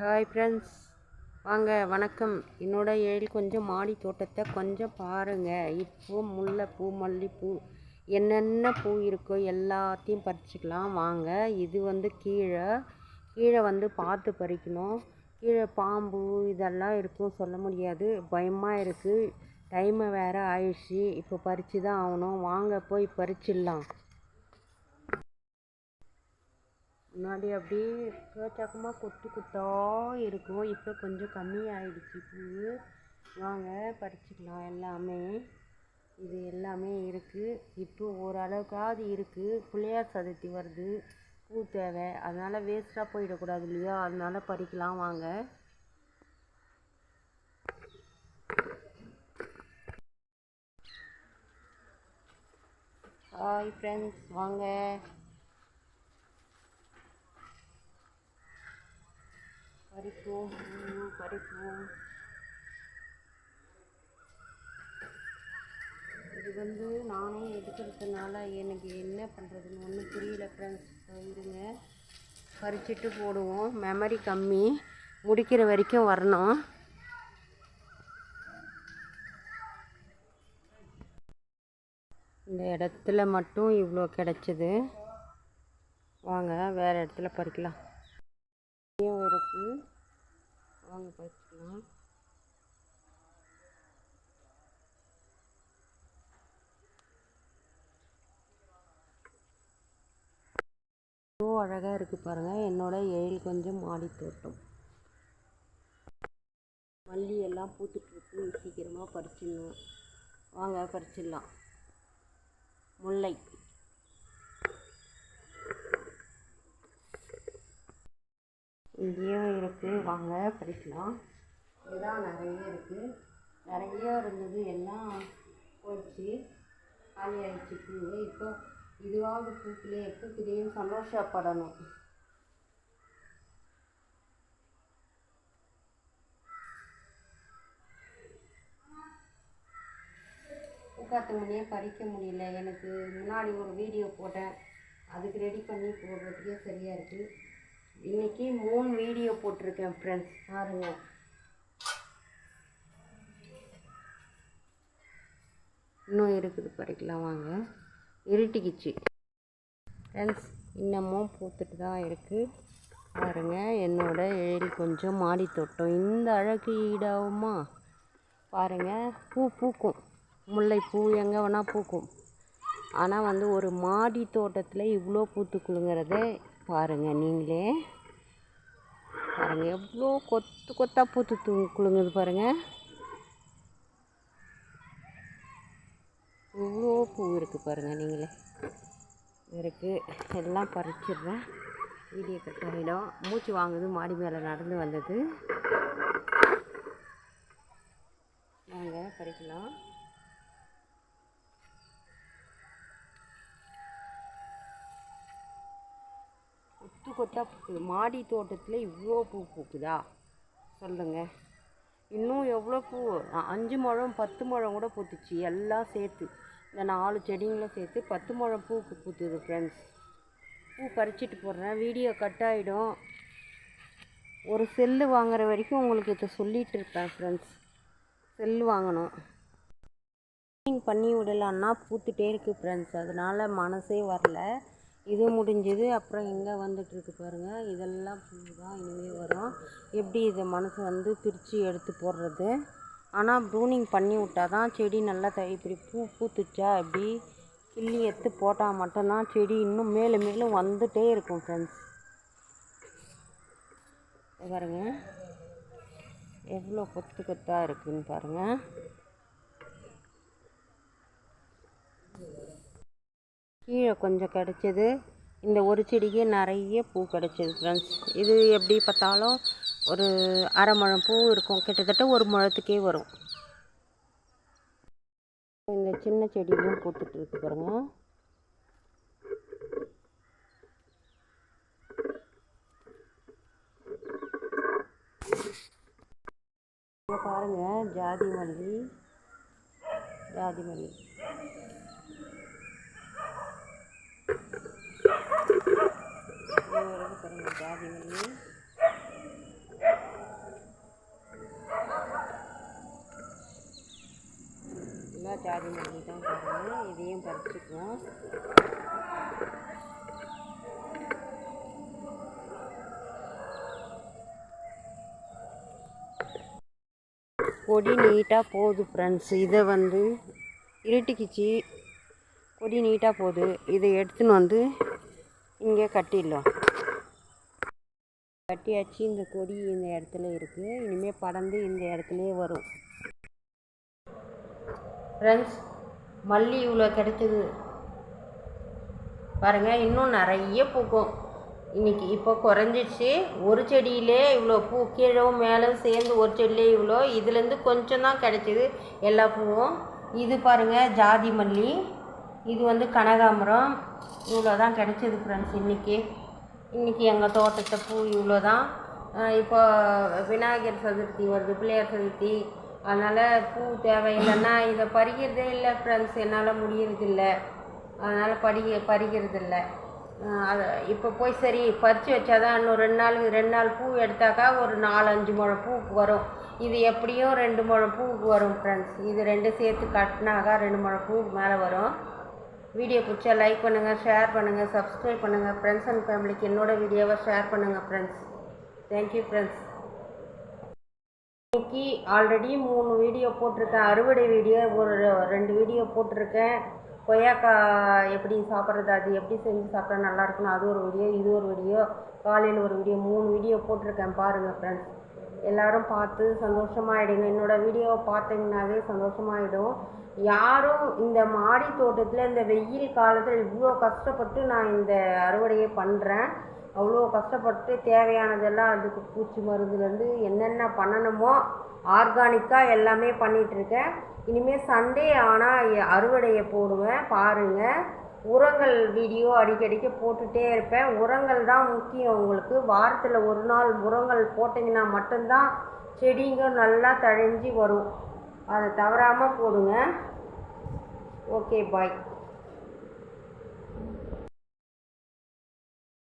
Hi friends வாங்க வணக்கம். என்னோட ஏழு கொஞ்சம் மாடி தோட்டத்தை கொஞ்சம் பாருங்கள் இப்போ முல்லைப்பூ மல்லிப்பூ என்னென்ன பூ இருக்கோ எல்லாத்தையும் பறிச்சுக்கலாம். வாங்க இது வந்து கீழே. கீழே வந்து பார்த்து பறிக்கணும். கீழே பாம்பு இதெல்லாம் இருக்கும் சொல்ல முடியாது. பயமாக இருக்குது டைமை வேறு ஆயிடுச்சு. இப்போ பறித்து தான் ஆகணும். வாங்க போய் பறிச்சிடலாம். முன்னாடி அப்படியே எக்கச்சக்கமாக கொத்து கொத்தாக இருக்கும். இப்போ கொஞ்சம் கம்மியாயிடுச்சு. பூ வாங்க பறிச்சிக்கலாம் எல்லாமே இது எல்லாமே இருக்குது இப்போ ஓரளவுக்காவது இருக்குது பிள்ளையார் சதுர்த்தி வருது. பூ தேவை. அதனால் வேஸ்ட்டாக போயிடக்கூடாது இல்லையா? அதனால் பறிக்கலாம் வாங்க. ஹாய் ஃப்ரெண்ட்ஸ் வாங்க. பறிப்போம் பறிப்போம் இது வந்து நானே எடுக்கிறதுனால எனக்கு என்ன பண்ணுறதுன்னு ஒன்றும் புரியல ஃப்ரெண்ட்ஸ் இருங்க. பறிச்சுட்டு போடுவோம். மெமரி கம்மி. முடிக்கிற வரைக்கும் வரணும். இந்த இடத்துல மட்டும் இவ்வளோ கிடச்சிது. வாங்க வேறு இடத்துல பறிக்கலாம். இருக்குது வாங்க பார்த்துக்கலாம் எவ்வளோ அழகாக இருக்குது பாருங்கள் என்னோடய எழில் கொஞ்சம் மாடி தோட்டம். மல்லி எல்லாம் பூத்துட்ருக்கு சீக்கிரமாக பறிச்சிடணும். வாங்க பறிச்சிடலாம். முல்லை. இங்கேயும் இருக்குது வாங்க படிக்கலாம். இதுதான் நிறைய இருக்குது நிறைய இருந்தது. எல்லாம் போயிடுச்சு காலி ஆகிடுச்சு பூ இப்போ இதுவாக பூக்கிலே பூக்குதேன்னு சந்தோஷப்படணும் பூக்காத்து முன்னே பறிக்க முடியல. எனக்கு முன்னாடி ஒரு வீடியோ போட்டேன். அதுக்கு ரெடி பண்ணி போடுறதுக்கே சரியாக இருக்குது இன்றைக்கி மூணு வீடியோ போட்டிருக்கேன் ஃப்ரெண்ட்ஸ் பாருங்கள் இன்னும் இருக்குது பறிக்கலாம் வாங்க. இருட்டிக்குச்சு. ஃப்ரெண்ட்ஸ் இன்னமும் பூத்துட்டு தான் இருக்குது பாருங்கள் என்னோட எழில் கொஞ்சம் மாடி தோட்டம். இந்த அழகு ஈடாகுமா? பாருங்கள் பூ பூக்கும். முல்லைப்பூ எங்கே வேணால் பூக்கும். ஆனால் வந்து ஒரு மாடி தோட்டத்தில் இவ்வளோ பூத்துக்குழுங்கிறத பாருங்கள் நீங்களே. பாருங்கள் எவ்வளோ கொத்து கொத்தாக பூத்து தூ குலுங்குது பாருங்கள் இவ்வளோ பூ இருக்குது பாருங்கள் நீங்களே. இருக்குது எல்லாம் பறிச்சிடுறேன். வீடியோ கட் ஆகிடும் மூச்சு வாங்குது மாடி மேலே நடந்து வந்தது. நாங்கள் பறிக்கலாம். கொத்தா பூக்குது மாடி தோட்டத்தில் இவ்வளோ பூ பூக்குதா? சொல்லுங்கள் இன்னும் எவ்வளோ பூ? அஞ்சு முழம் பத்து முழம் கூட பூத்துச்சு. எல்லாம் சேர்த்து. இந்த நாலு செடிங்களும் சேர்த்து பத்து முழம் பூக்கு பூத்துது ஃப்ரெண்ட்ஸ் பூ பறிச்சிட்டு போடுறேன். வீடியோ கட் ஆகிடும் ஒரு செல்லு வாங்குற வரைக்கும் உங்களுக்கு இதை சொல்லிகிட்டு இருப்பேன் ஃப்ரெண்ட்ஸ் செல்லு வாங்கணும். பண்ணி விடலான்னா பூத்துட்டே இருக்குது ஃப்ரெண்ட்ஸ் அதனால் மனசே வரல. இது முடிஞ்சது. அப்புறம் இங்கே வந்துட்டுருக்கு பாருங்கள் இதெல்லாம் பூ தான் இனிமேல் வரும். எப்படி இதை மனசு வந்து பிரித்து எடுத்து போடுறது? ஆனால் ப்ரூனிங் பண்ணி விட்டால் தான் செடி நல்லா த இப்படி பூ பூத்துச்சா? இப்படி கிள்ளி எடுத்து போட்டால் மட்டும்தான் செடி இன்னும் மேலும் மேலும் வந்துகிட்டே இருக்கும் ஃப்ரெண்ட்ஸ் பாருங்கள் எவ்வளோ கொத்து கொத்தாக இருக்குதுன்னு பாருங்கள் கீழே கொஞ்சம் கிடச்சிது. இந்த ஒரு செடிக்கே நிறைய பூ கிடச்சிது ஃப்ரெண்ட்ஸ் இது எப்படி பார்த்தாலும் ஒரு அரை முழம் பூ இருக்கும். கிட்டத்தட்ட ஒரு முழத்துக்கே வரும். இந்த சின்ன செடியும் பூத்துட்டு இருக்கு பாருங்க. பாருங்க ஜாதி மல்லி. ஜாதி மல்லி. ஜாதி மல்லி தான் பாருங்கள் இதையும் பறிச்சுக்குவோம். கொடி நீட்டாக போகுது ஃப்ரெண்ட்ஸ் இதை வந்து இருட்டிக்குச்சு. கொடி நீட்டாக போகுது. இதை எடுத்துன்னு வந்து இங்கே கட்டிடலாம். கட்டியாச்சு. இந்த கொடி இந்த இடத்துல இருக்குது இனிமேல் படந்து இந்த இடத்துலயே வரும். ஃப்ரெண்ட்ஸ் மல்லி இவ்வளோ கிடைச்சிது பாருங்கள் இன்னும் நிறைய பூக்கும். இன்றைக்கி இப்போ குறைஞ்சிச்சு. ஒரு செடியிலே இவ்வளோ பூ கீழவும் மேலே சேர்ந்து ஒரு செடியிலே இவ்வளோ இதுலேருந்து கொஞ்சம் தான் கிடைச்சிது எல்லா பூவும். இது பாருங்கள் ஜாதி மல்லி. இது வந்து கனகாம்பரம். இவ்வளோ தான் கிடைச்சிது ஃப்ரெண்ட்ஸ் இன்றைக்கி இன்றைக்கி எங்கள் தோட்டத்தை பூ இவ்வளோ தான். இப்போ விநாயகர் சதுர்த்தி வருது பிள்ளையார் சதுர்த்தி. அதனால் பூ தேவையில்லைன்னா இதை பறிக்கிறதே இல்லை ஃப்ரெண்ட்ஸ் என்னால் முடியறதில்ல. அதனால் படிக்க பறிக்கிறதில்ல. அதை இப்போ போய் சரி பறித்து வச்சாதான் இன்னும் ரெண்டு நாள் ரெண்டு நாள் பூ எடுத்தாக்கா ஒரு நாலு அஞ்சு முழம் பூக்கு வரும். இது எப்படியும் ரெண்டு முழம் பூவுக்கு வரும் ஃப்ரெண்ட்ஸ் இது ரெண்டு சேர்த்து கட்டினாக்கா ரெண்டு முழம் பூவுக்கு மேலே வரும். வீடியோ பிடிச்சா லைக் பண்ணுங்கள் ஷேர் பண்ணுங்கள் சப்ஸ்கிரைப் பண்ணுங்கள் ஃப்ரெண்ட்ஸ் அண்ட் ஃபேமிலிக்கு என்னோடய வீடியோவை ஷேர் பண்ணுங்கள் ஃப்ரெண்ட்ஸ் தேங்க்யூ ஃப்ரெண்ட்ஸ் இன்னைக்கு ஆல்ரெடி மூணு வீடியோ போட்டிருக்கேன். அறுவடை வீடியோ ஒரு ரெண்டு வீடியோ போட்டிருக்கேன். கொய்யாக்காய் எப்படி சாப்பிட்றது அது எப்படி செஞ்சு சாப்பிட்டா நல்லா இருக்குன்னு அது ஒரு வீடியோ இது ஒரு வீடியோ காலையில் ஒரு வீடியோ மூணு வீடியோ போட்டிருக்கேன் பாருங்கள் ஃப்ரெண்ட்ஸ் எல்லோரும் பார்த்து சந்தோஷமாகிடுங்க என்னோடய வீடியோவை பார்த்தீங்கன்னாவே சந்தோஷமாகிடும் யாரும் இந்த மாடி தோட்டத்தில் இந்த வெயில் காலத்தில் இவ்வளோ கஷ்டப்பட்டு நான் இந்த அறுவடையை பண்ணுறேன் அவ்வளோ கஷ்டப்பட்டு தேவையானதெல்லாம் அதுக்கு பூச்சி மருந்துலேருந்து என்னென்ன பண்ணணுமோ ஆர்கானிக்காக எல்லாமே பண்ணிகிட்ருக்கேன். இனிமேல் சண்டே ஆனால் அறுவடையை போடுவேன் பாருங்கள் உரங்கள் வீடியோ அடிக்கடிக்கு போட்டுகிட்டே இருப்பேன். உரங்கள் தான் முக்கியம் உங்களுக்கு. வாரத்தில் ஒரு நாள் உரங்கள் போட்டிங்கன்னா மட்டும்தான் செடிங்க நல்லா தழைஞ்சி வரும். அதை தவறாமல் போடுங்க. Okay bye.